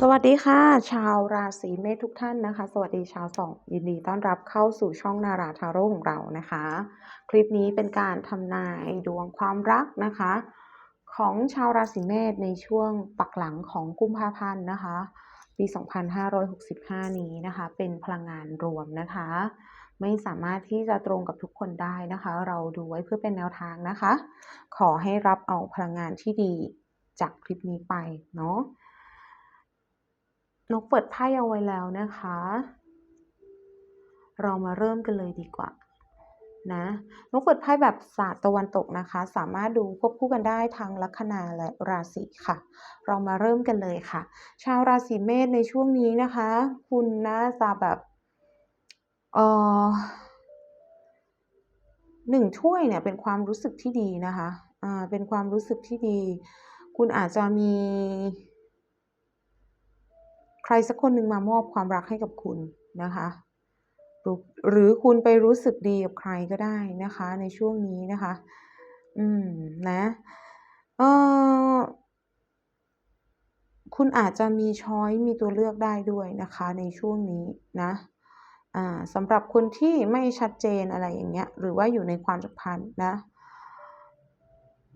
สวัสดีค่ะ ชาวราศีเมษทุกท่านนะคะ สวัสดีชาวสองยินดีต้อนรับเข้าสู่ช่องนาราทาโร่ของเรานะคะ คลิปนี้เป็นการทำนายดวงความรักนะคะ ของชาวราศีเมษในช่วงปักหลังของกุมภาพันธ์นะคะ ปี 2565 นี้นะคะ เป็นพลังงานรวมนะคะ ไม่สามารถที่จะตรงกับทุกคนได้นะคะ เราดูไว้เพื่อเป็นแนวทางนะคะ ขอให้รับเอาพลังงานที่ดีจากคลิปนี้ไปเนาะ นกเปิดไพ่เอาไว้แล้วนะคะ เรามาเริ่มกันเลยดีกว่านะนกเปิดไพ่แบบศาสตร์ตะวันตกนะคะ สามารถดูควบคู่กันได้ทั้งลัคนาและราศีค่ะ เรามาเริ่มกันเลยค่ะ ชาวราศีเมษในช่วงนี้นะคะ คุณน่าจะแบบเออหนึ่งถ้วยเนี่ยเป็นความรู้สึกที่ดีนะคะอ่าเป็นความรู้สึกที่ดี คุณอาจจะมี ใครสักคนหนึ่งมามอบความรักให้กับคุณนะคะหรือคุณไปรู้สึกดีกับใครก็ได้นะคะ ในช่วงนี้นะคะ อืมนะเออคุณอาจจะมีช้อยมีตัวเลือกได้ด้วยนะคะ ในช่วงนี้นะอ่าสำหรับคนที่ไม่ชัดเจนอะไรอย่างเงี้ย หรือว่าอยู่ในความสัมพันธ์นะ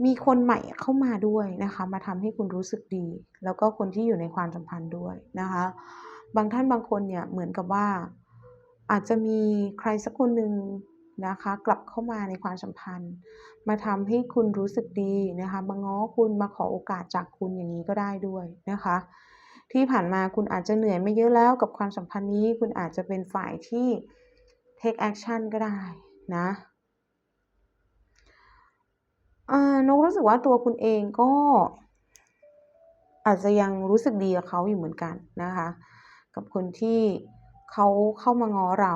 มีคนใหม่เข้ามาด้วยนะคะ มาทำให้คุณรู้สึกดี แล้วก็คนที่อยู่ในความสัมพันธ์ด้วยนะคะ บางท่านบางคนเนี่ยเหมือนกับว่า อาจจะมีใครสักคนหนึ่งนะคะ กลับเข้ามาในความสัมพันธ์ มาทำให้คุณรู้สึกดีนะคะมาง้อคุณมาขอโอกาสจากคุณอย่างนี้ก็ได้ด้วยนะคะ ที่ผ่านมาคุณอาจจะเหนื่อยไม่เยอะแล้วกับความสัมพันธ์นี้ คุณอาจจะเป็นฝ่ายที่ take action ก็ได้นะ นกรู้สึกว่าตัวคุณเองก็ อาจจะยังรู้สึกดีกับเขาอยู่เหมือนกันนะคะ กับคนที่เขาเข้ามาง้อเรา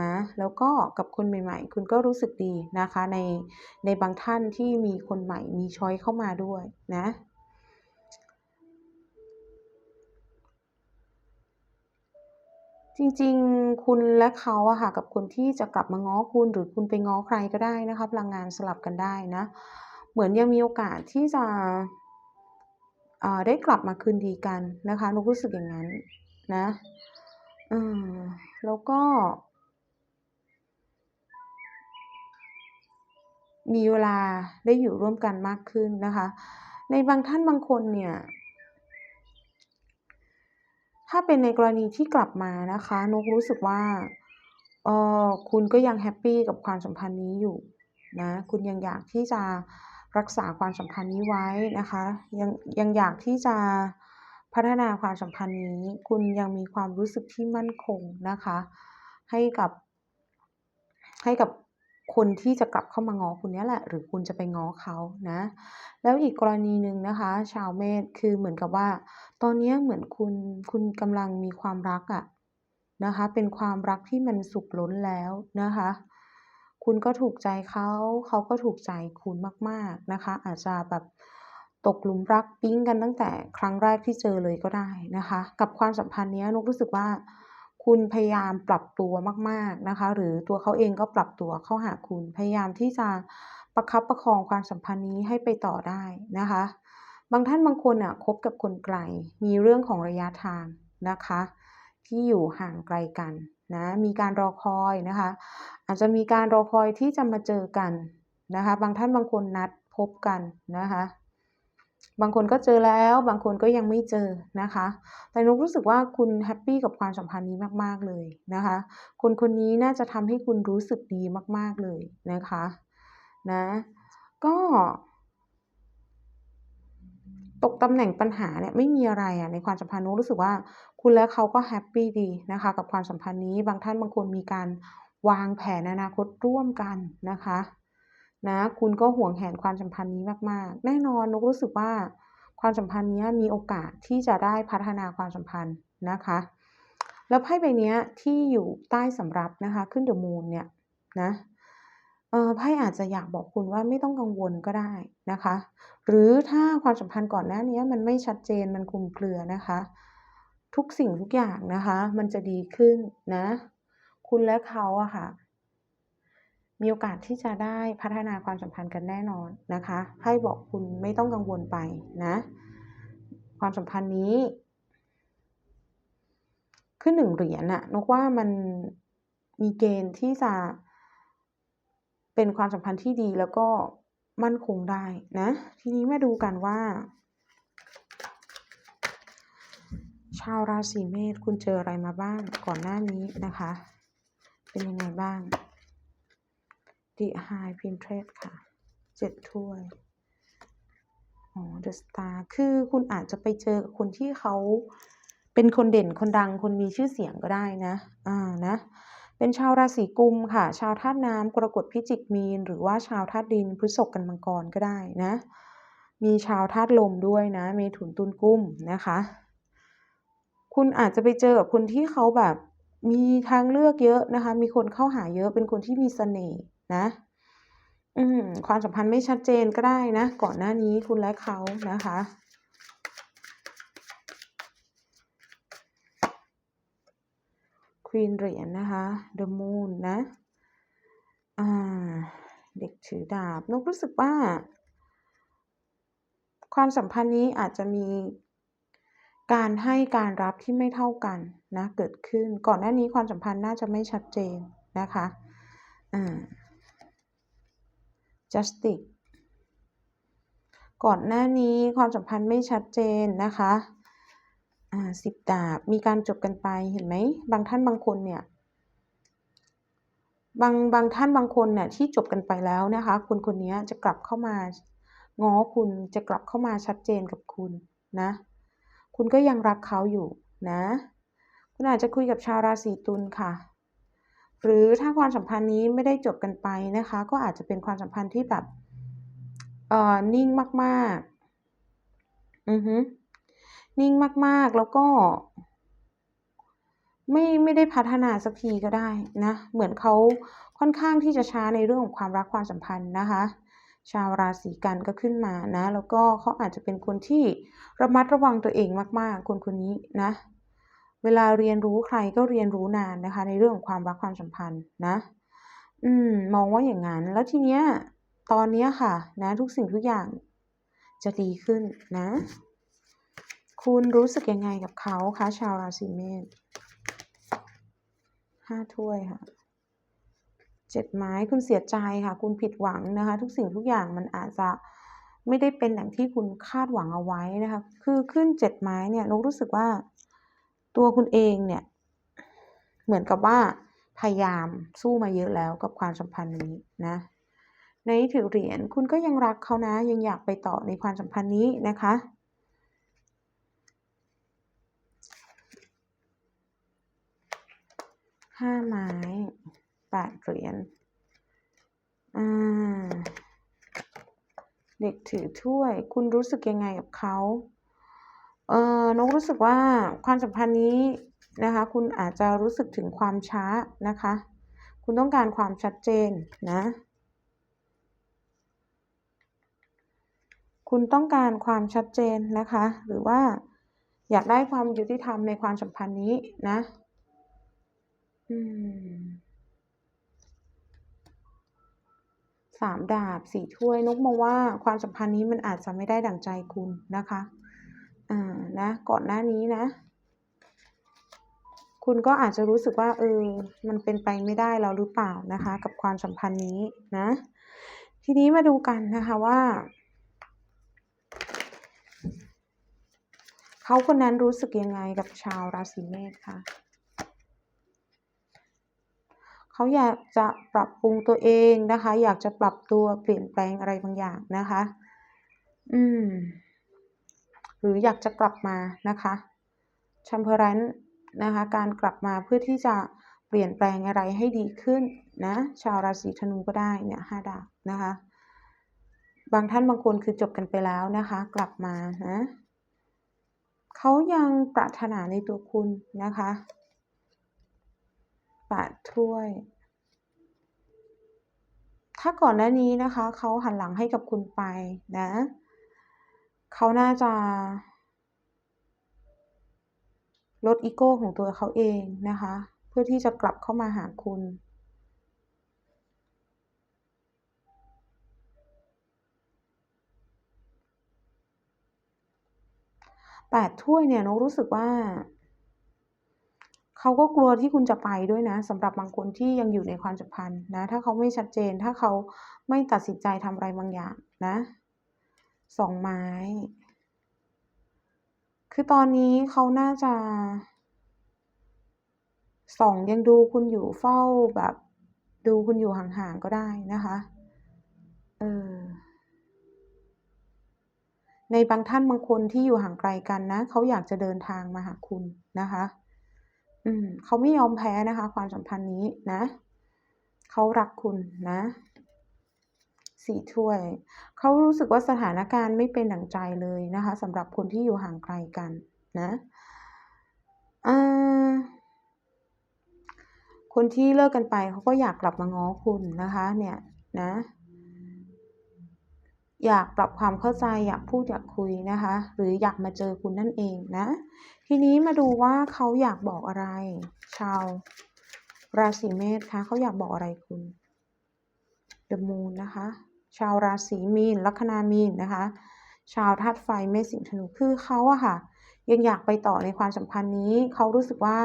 นะ แล้วก็กับคนใหม่ ๆ คุณก็รู้สึกดีนะคะ ในในบางท่านที่มีคนใหม่มีช้อยเข้ามาด้วยนะจริงๆ คุณและเขาอะค่ะกับคนที่จะกลับมาง้อคุณหรือคุณไปง้อใครก็ได้นะคะพลังงานสลับกันได้นะ เหมือนยังมีโอกาสที่จะได้กลับมาคืนดีกันนะคะนุกรู้สึกอย่างนั้นนะแล้วก็ มีเวลาได้อยู่ร่วมกันมากขึ้นนะคะ ในบางท่านบางคนเนี่ย ถ้าเป็นในกรณีที่กลับมานะคะนกรู้สึกว่าเออคุณก็ยังแฮปปี้กับความสัมพันธ์นี้อยู่นะ คุณยังอยากที่จะ รักษาความสัมพันธ์นี้ไว้นะคะ ยังยังอยากที่จะพัฒนาความสัมพันธ์นี้ คุณยังมีความรู้สึกที่มั่นคงนะคะ ให้กับให้กับคนที่จะกลับเข้ามาง้อคุณนี้แหละ หรือคุณจะไปง้อเขานะ แล้วอีกกรณีหนึ่งนะคะ ชาวเมษคือเหมือนกับว่า ตอนนี้เหมือนคุณคุณกำลังมีความรักอะนะคะ เป็นความรักที่มันสุขล้นแล้วนะคะ คุณก็ถูกใจเขา เขาก็ถูกใจคุณมาก ๆนะคะ อาจจะแบบตกหลุมรักปิ๊งกันตั้งแต่ครั้งแรกที่เจอเลยก็ได้นะคะ กับความสัมพันธ์นี้นกรู้สึกว่า คุณพยายามปรับตัวมาก ๆนะคะ หรือตัวเขาเองก็ปรับตัวเข้าหาคุณพยายามที่จะประคับประคองความสัมพันธ์นี้ให้ไปต่อได้นะคะ บางท่านบางคนอะคบกับคนไกลมีเรื่องของระยะทางนะคะ ที่อยู่ห่างไกลกันนะมีการรอคอยนะคะอาจจะมีการรอคอยที่จะมาเจอกันนะคะบางท่านบางคนนัดพบกันนะคะบางคนก็เจอแล้วบางคนก็ยังไม่เจอนะคะ แต่นุกรู้สึกว่าคุณแฮปปี้กับความสัมพันธ์นี้มากๆเลยนะคะ คนคนนี้น่าจะทำให้คุณรู้สึกดีมากๆเลยนะคะนะก็ ตกตำแหน่งปัญหาเนี่ยไม่มีอะไรอะในความสัมพันธ์นุรู้สึกว่าคุณและเขาก็แฮปปี้ดีนะคะกับความสัมพันธ์นี้บางท่านบางคนมีการวางแผนอนาคตร่วมกันนะคะนะคุณก็ห่วงแหนความสัมพันธ์นี้มากๆ แน่นอนนุกรู้สึกว่าความสัมพันธ์นี้มีโอกาสที่จะได้พัฒนาความสัมพันธ์นะคะ แล้วไพ่ใบนี้ที่อยู่ใต้สำรับนะคะขึ้นเดอะมูนเนี่ยนะ เออไพ่อาจจะอยากบอกคุณว่าไม่ต้องกังวลก็ได้นะคะ หรือถ้าความสัมพันธ์ก่อนหน้านี้มันไม่ชัดเจนมันคลุมเครือนะคะ ทุกสิ่งทุกอย่างนะคะ มันจะดีขึ้นนะ คุณและเขาอะค่ะ มีโอกาสที่จะได้พัฒนาความสัมพันธ์กันแน่นอนนะคะไพ่บอกคุณไม่ต้องกังวลไปนะ ความสัมพันธ์นี้ขึ้นหนึ่งเหรียญน่ะนกว่ามันมีเกณฑ์ที่จะ เป็นความสัมพันธ์ที่ดีแล้วก็มั่นคงได้นะ ทีนี้มาดูกันว่า ชาวราศีเมษคุณเจออะไรมาบ้างก่อนหน้านี้นะคะ เป็นยังไงบ้าง The High Princess ค่ะเจ็ดถ้วยอ๋อ The Star คือคุณอาจจะไปเจอกับคนที่เขาเป็นคนเด่นคนดังคนมีชื่อเสียงก็ได้นะ อ่านะ เป็นชาวราศีกุมค่ะ ชาวธาตุน้ำกรกฎพิจิกมีน หรือว่าชาวธาตุดินพฤษภกันมังกรก็ได้นะ มีชาวธาตุลมด้วยนะเมถุนตุลกุมนะคะ คุณอาจจะไปเจอกับคนที่เขาแบบมีทางเลือกเยอะนะคะ มีคนเข้าหาเยอะเป็นคนที่มีเสน่ห์นะอืมความสัมพันธ์ไม่ชัดเจนก็ได้นะ ก่อนหน้านี้คุณและเขานะคะ ควีนเหรียญนะคะ The Moon นะอ่าเด็กถือดาบนกรู้สึกว่า ความสัมพันธ์นี้อาจจะมีการให้การรับที่ไม่เท่ากันนะเกิดขึ้นก่อนหน้านี้ความสัมพันธ์น่าจะไม่ชัดเจนนะคะอ่า justice ก่อนหน้านี้ความสัมพันธ์ไม่ชัดเจนนะคะ อ่าสิบดาบมีการจบกันไปเห็นไหมบางท่านบางคนเนี่ยบางบางท่านบางคนเนี่ยที่จบกันไปแล้วนะคะคนคนนี้จะกลับเข้ามาง้อคุณจะกลับเข้ามาชัดเจนกับคุณนะ คุณก็ยังรักเขาอยู่นะ คุณอาจจะคุยกับชาวราศีตุลค่ะ หรือถ้าความสัมพันธ์นี้ไม่ได้จบกันไปนะคะ ก็อาจจะเป็นความสัมพันธ์ที่แบบเอ่อนิ่งมากๆ อือฮึ นิ่งมากๆ แล้วก็ ไม่ไม่ได้พัฒนาสักทีก็ได้นะ เหมือนเขาค่อนข้างที่จะช้าในเรื่องของความรักความสัมพันธ์นะคะ ชาวราศีกันก็ขึ้นมานะ แล้วก็เขาอาจจะเป็นคนที่ระมัดระวังตัวเองมากๆ คนคนนี้นะ เวลาเรียนรู้ใครก็เรียนรู้นานนะคะ ในเรื่องของความรักความสัมพันธ์นะ อืม มองว่าอย่างนั้น แล้วทีเนี้ยตอนเนี้ยค่ะ นะ ทุกสิ่งทุกอย่างจะดีขึ้นนะ คุณรู้สึกยังไงกับเขาคะชาวราศีเมษห้าถ้วยค่ะเจ็ดไม้คุณเสียใจค่ะ คุณผิดหวังนะคะ ทุกสิ่งทุกอย่างมันอาจจะไม่ได้เป็นอย่างที่คุณคาดหวังเอาไว้นะคะ คือขึ้นเจ็ดไม้เนี่ยนกรู้สึกว่าตัวคุณเองเนี่ย เหมือนกับว่าพยายามสู้มาเยอะแล้วกับความสัมพันธ์นี้นะ ในถือเหรียญคุณก็ยังรักเขานะ ยังอยากไปต่อในความสัมพันธ์นี้นะคะ ห้าไม้แปดเหรียญอ่าเด็กถือถ้วย คุณรู้สึกยังไงกับเขาเออนกรู้สึกว่าความสัมพันธ์นี้นะคะ คุณอาจจะรู้สึกถึงความช้านะคะ คุณต้องการความชัดเจนนะ คุณต้องการความชัดเจนนะคะ หรือว่าอยากได้ความยุติธรรมในความสัมพันธ์นี้นะ สามดาบสี่ถ้วย นกมองว่าความสัมพันธ์นี้มันอาจจะไม่ได้ดั่งใจคุณนะคะ อ่า นะ ก่อนหน้านี้นะ คุณก็อาจจะรู้สึกว่า เออ มันเป็นไปไม่ได้แล้วหรือเปล่านะคะ กับความสัมพันธ์นี้นะ ทีนี้มาดูกันนะคะว่าเขาคนนั้นรู้สึกยังไงกับชาวราศีเมษคะ เขาอยากจะปรับปรุงตัวเองนะคะ อยากจะปรับตัวเปลี่ยนแปลงอะไรบางอย่างนะคะ อืม หรืออยากจะกลับมานะคะชัมเพอรันนะคะ การกลับมาเพื่อที่จะเปลี่ยนแปลงอะไรให้ดีขึ้นนะ ชาวราศีธนูก็ได้เนี่ยห้าดาบนะคะ บางท่านบางคนคือจบกันไปแล้วนะคะ กลับมานะเขายังปรารถนาในตัวคุณนะคะ ปดถ้วย ถ้าก่อนหน้านี้นะคะ เขาหันหลังให้กับคุณไปนะ เขาน่าจะลดอีโก้ของตัวเขาเองนะคะ เพื่อที่จะกลับเข้ามาหาคุณ แปดถ้วยเนี่ยนกรู้สึกว่า เขาก็กลัวที่คุณจะไปด้วยนะสำหรับบางคนที่ยังอยู่ในความสัมพันธ์นะ ถ้าเขาไม่ชัดเจน ถ้าเขาไม่ตัดสินใจทำอะไรบางอย่างนะสองไม้ คือตอนนี้เขาน่าจะสองยังดูคุณอยู่เฝ้าแบบ ดูคุณอยู่ห่างๆก็ได้นะคะเออในบางท่านบางคนที่อยู่ห่างไกลกันนะ เขาอยากจะเดินทางมาหาคุณนะคะ อืมเขาไม่ยอมแพ้นะคะ ความสัมพันธ์นี้นะ เขารักคุณนะสี่ถ้วย เขารู้สึกว่าสถานการณ์ไม่เป็นดั่งใจเลยนะคะสำหรับคนที่อยู่ห่างไกลกันนะคนที่เลิกกันไปเขาก็อยากกลับมาง้อคุณนะคะ เนี่ยนะ อยากปรับความเข้าใจอยากพูดอยากคุยนะคะ หรืออยากมาเจอคุณนั่นเองนะ ทีนี้มาดูว่าเขาอยากบอกอะไร ชาว ราศีเมษคะเขาอยากบอกอะไรคุณ The Moon นะคะ ชาวราศีมีนลัคนามีนนะคะ ชาวธาตุไฟเมษสิงห์ธนูคือเขาอะค่ะ ยังอยากไปต่อในความสัมพันธ์นี้เขารู้สึกว่า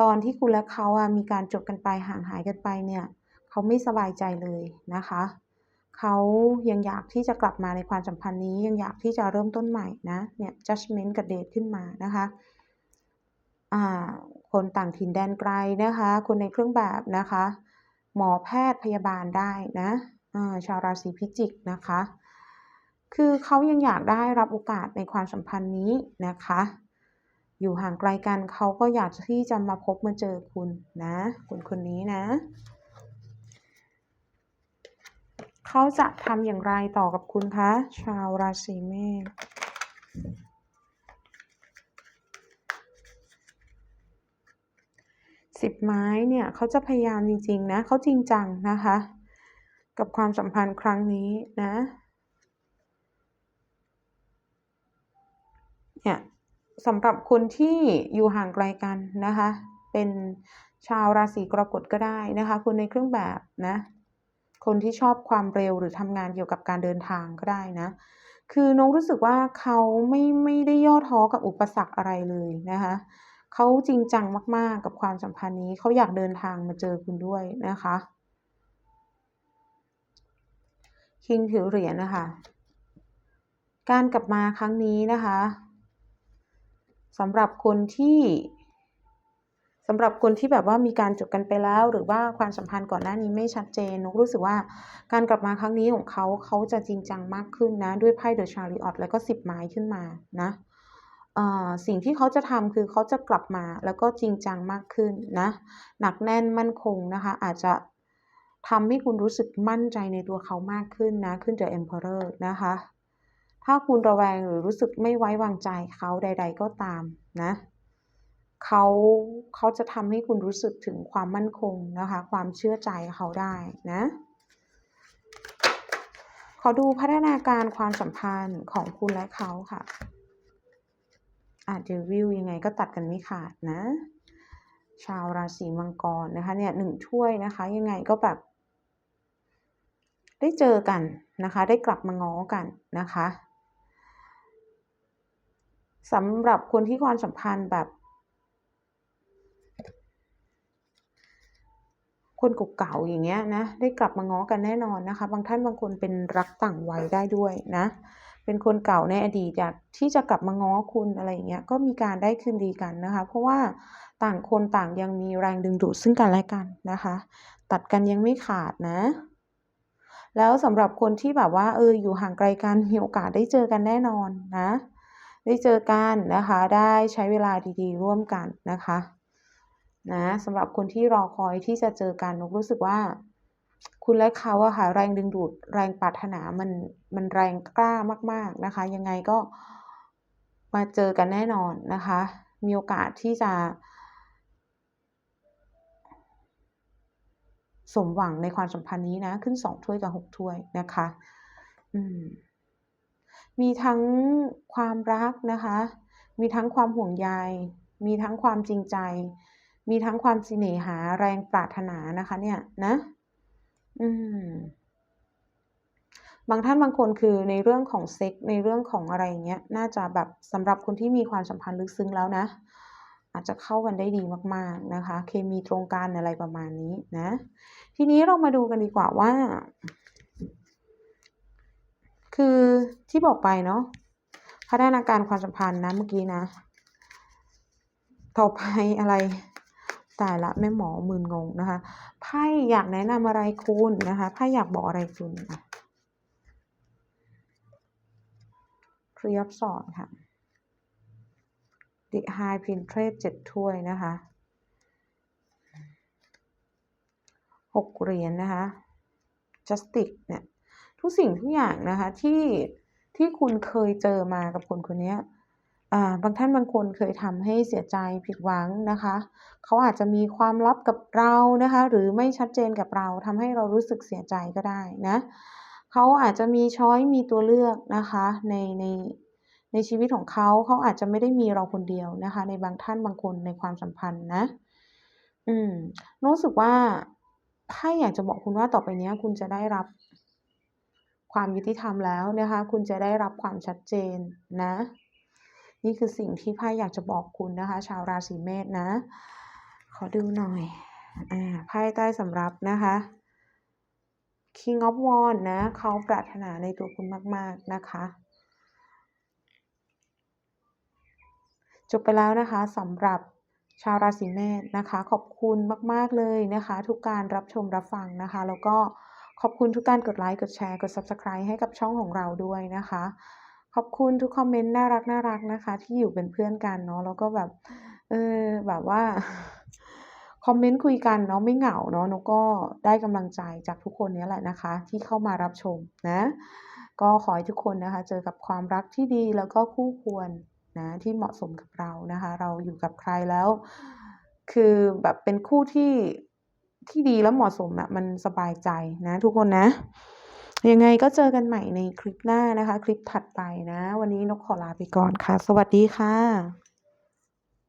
ตอนที่คุณและเขาอะมีการจบกันไปห่างหายกันไปเนี่ยเขาไม่สบายใจเลยนะคะ เขายังอยากที่จะกลับมาในความสัมพันธ์นี้ยังอยากที่จะเริ่มต้นใหม่นะเนี่ย judgment กับ date ขึ้นมานะคะอ่าคนต่างถิ่นแดนไกลนะคะ คนในเครื่องแบบนะคะ หมอแพทย์พยาบาลได้นะอ่าชาวราศีพิจิกนะคะ คือเขายังอยากได้รับโอกาสในความสัมพันธ์นี้นะคะ อยู่ห่างไกลกันเขาก็อยากที่จะมาพบมาเจอคุณนะคนคนนี้นะ เขาจะทำอย่างไรต่อกับคุณคะ ชาวราศีเมษสิบไม้เนี่ยเขาจะพยายามจริงๆนะเขาจริงจังนะคะ กับความสัมพันธ์ครั้งนี้นะเนี่ยสำหรับคนที่อยู่ห่างไกลกันนะคะ เป็นชาวราศีกรกฎก็ได้นะคะ คุณในเครื่องแบบนะ คนที่ชอบความเร็วหรือทำงานเกี่ยวกับการเดินทางก็ได้นะ คือนงรู้สึกว่าเขาไม่ไม่ได้ย่อท้อกับอุปสรรคอะไรเลยนะคะเขาจริงจังมาก ๆ กับความสัมพันธ์นี้เขาอยากเดินทางมาเจอคุณด้วยนะคะคิงถือเหรียญนะคะ การกลับมาครั้งนี้นะคะสำหรับคนที่ สำหรับคนที่แบบว่ามีการจบกันไปแล้ว หรือว่าความสัมพันธ์ก่อนหน้านี้ไม่ชัดเจนนุกรู้สึกว่าการกลับมาครั้งนี้ของเขาเขาจะจริงจังมากขึ้นนะ ด้วยไพ่เดอะชาริออตแล้วก็สิบไม้ขึ้นมานะสิ่งที่เขาจะทำคือเขาจะกลับมาแล้วก็จริงจังมากขึ้นนะหนักแน่นมั่นคงนะคะ อาจจะทำให้คุณรู้สึกมั่นใจในตัวเขามากขึ้นนะ ขึ้น The Emperor นะคะ ถ้าคุณระแวงหรือรู้สึกไม่ไว้วางใจเขาใด ๆ ก็ตามนะ เขาเขาจะทำให้คุณรู้สึกถึงความมั่นคงนะคะ ความเชื่อใจเขาได้นะขอดูพัฒนาการความสัมพันธ์ของคุณและเขาค่ะ อาจจะวิวยังไงก็ตัดกันไม่ขาดนะ ชาวราศีมังกรนะคะ เนี่ยหนึ่งถ้วยนะคะ ยังไงก็แบบ ได้เจอกันนะคะ ได้กลับมาง้อกันนะคะสำหรับคนที่ความสัมพันธ์แบบ คนเก่าๆอย่างเงี้ยนะได้กลับมาง้อกันแน่นอนนะคะ บางท่านบางคนเป็นรักต่างวัยได้ด้วยนะ เป็นคนเก่าในอดีตอยากที่จะกลับมาง้อคุณอะไรอย่างเงี้ยก็มีการได้คืนดีกันนะคะ เพราะว่าต่างคนต่างยังมีแรงดึงดูดซึ่งกันและกันนะคะ ตัดกันยังไม่ขาดนะ แล้วสำหรับคนที่แบบว่าเอออยู่ห่างไกลกันมีโอกาสได้เจอกันแน่นอนนะ ได้เจอกันนะคะ ได้ใช้เวลาดีๆ ร่วมกันนะคะ นะสำหรับคนที่รอคอยที่จะเจอกันนกรู้สึกว่า คุณและเขาอะค่ะแรงดึงดูดแรงปรารถนามันมันแรงกล้ามาก ๆนะคะ ยังไงก็มาเจอกันแน่นอนนะคะ มีโอกาสที่จะ สมหวังในความสัมพันธ์นี้นะ ขึ้นสองถ้วยกับหกถ้วยนะคะอืมมีทั้งความรักนะคะ มีทั้งความห่วงใย มีทั้งความจริงใจ มีทั้งความสิเนหาแรงปรารถนานะคะเนี่ยนะ อืม บางท่านบางคนคือในเรื่องของเซ็กในเรื่องของอะไรเงี้ย น่าจะแบบสำหรับคนที่มีความสัมพันธ์ลึกซึ้งแล้วนะ อาจจะเข้ากันได้ดีมาก ๆนะคะ เคมีตรงกันอะไรประมาณนี้นะ ทีนี้เรามาดูกันดีกว่าว่า คือที่บอกไปเนาะพัฒนาการความสัมพันธ์นะเมื่อกี้นะ ต่อไปอะไร ตายละแม่หมอมึนงงนะคะไพ่อยากแนะนำอะไรคุณนะคะไพ่อยากบอกอะไรคุณอะ Three of Swords ค่ะ The High Priestess เจ็ดถ้วยนะคะหกเหรียญนะคะ Justic เนี่ยทุกสิ่งทุกอย่างนะคะที่ที่คุณเคยเจอมากับคนคนนี้ บางท่านบางคนเคยทำให้เสียใจผิดหวังนะคะ เขาอาจจะมีความลับกับเรานะคะ หรือไม่ชัดเจนกับเราทำให้เรารู้สึกเสียใจก็ได้นะเขาอาจจะมีช้อยมีตัวเลือกนะคะในในในชีวิตของเขาเขาอาจจะไม่ได้มีเราคนเดียวนะคะ ในบางท่านบางคนในความสัมพันธ์นะ อืมรู้สึกว่าไพ่อยากจะบอกคุณว่าต่อไปนี้คุณจะได้รับความยุติธรรมแล้วนะคะ คุณจะได้รับความชัดเจนนะ นี่คือสิ่งที่ไพ่อยากจะบอกคุณนะคะ ชาวราศีเมษนะ ขอดูหน่อยอ่าไพ่ใต้สำรับนะคะ King of Wands นะเขาปรารถนาในตัวคุณมาก ๆ นะคะ จบไปแล้วนะคะสำหรับชาวราศีเมษนะคะ ขอบคุณมาก ๆ เลยนะคะ ทุกการรับชมรับฟังนะคะ แล้วก็ขอบคุณทุกการกดไลค์ กดแชร์ กด Subscribe ให้กับช่องของเราด้วยนะคะ ขอบคุณทุกคอมเมนต์น่ารักๆนะคะ ที่อยู่เป็นเพื่อนกันเนาะแล้วก็แบบเออแบบว่าคอมเมนต์คุยกันเนาะไม่เหงาเนาะแล้วก็ได้กำลังใจจากทุกคนเนี้ยแหละนะคะ ที่เข้ามารับชมนะ ก็ขอให้ทุกคนนะคะ เจอกับความรักที่ดีแล้วก็คู่ควรนะที่เหมาะสมกับเรานะคะ เราอยู่กับใครแล้ว คือแบบเป็นคู่ที่ที่ดีและเหมาะสมอะมันสบายใจนะทุกคนนะ ยังไงก็เจอกันใหม่ในคลิปหน้านะคะ คลิปถัดไปนะ วันนี้นกขอลาไปก่อนค่ะ สวัสดีค่ะ